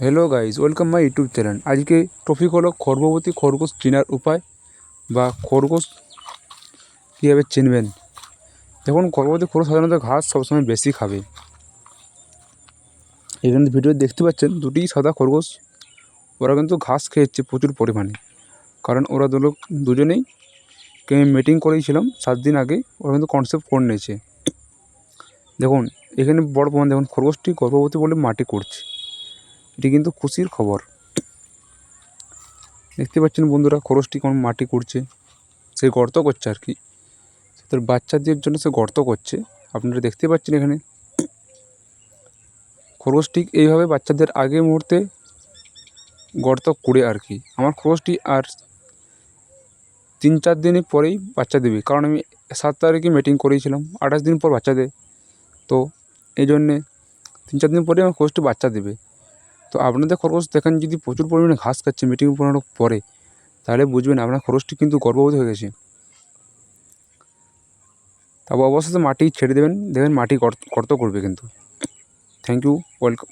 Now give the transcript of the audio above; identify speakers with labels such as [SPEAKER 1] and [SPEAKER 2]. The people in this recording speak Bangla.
[SPEAKER 1] Hello guys welcome my YouTube channel আজকে টপিক হলো গর্ভবতী খরগোশ চেনার উপায় বা খরগোশ কীভাবে চিনবেন। দেখুন গর্ভবতী খরগোশ সাধারণত ঘাস সবসময় বেশি খাবে। এখানে ভিডিও দেখতে পাচ্ছেন, দুটি সাদা খরগোশ, ওরা কিন্তু ঘাস খেয়েছে প্রচুর পরিমাণে। কারণ ওরা দুলো দুজনেই কে মিটিং করেছিলাম সাত দিন আগে, ওরা কিন্তু কনসেপ্ট করে নিয়েছে। দেখুন, এখানে বড় প্রমাণ, দেখুন, খরগোশটি গর্ভবতী বলে মাটি করছে। এটি কিন্তু খুশির খবর। দেখতে পাচ্ছেন বন্ধুরা, খরচটি কেমন মাটি করছে, সে গর্ত করছে আর কি। তার বাচ্চাদের জন্য সে গর্ত করছে। আপনারা দেখতে পাচ্ছেন এখানে। খরগোশ ঠিক এইভাবে বাচ্চাদের আগে মুহূর্তে গর্ত করে আর কি। আমার খরচটি আর তিন চার দিনের পরেই বাচ্চা দেবে। কারণ আমি সাত তারিখে মিটিং করেছিলাম, আঠাশ দিন পর বাচ্চা দেয় তো এই জন্যে তিন চার দিন পরে আমার খরচটি বাচ্চা দেবে। তো আপনাদের খরগোশ দেখেন যদি প্রচুর পরিমাণে ঘাস খাচ্ছে মিটিং পড়ানোর পরে, তাহলে বুঝবেন আপনার খরচটি কিন্তু গর্ভবতী হয়ে গেছে। তারপর অবশ্যই মাটি ছেড়ে দেবেন, দেখবেন মাটি গর্ত করবে কিন্তু। Thank you welcome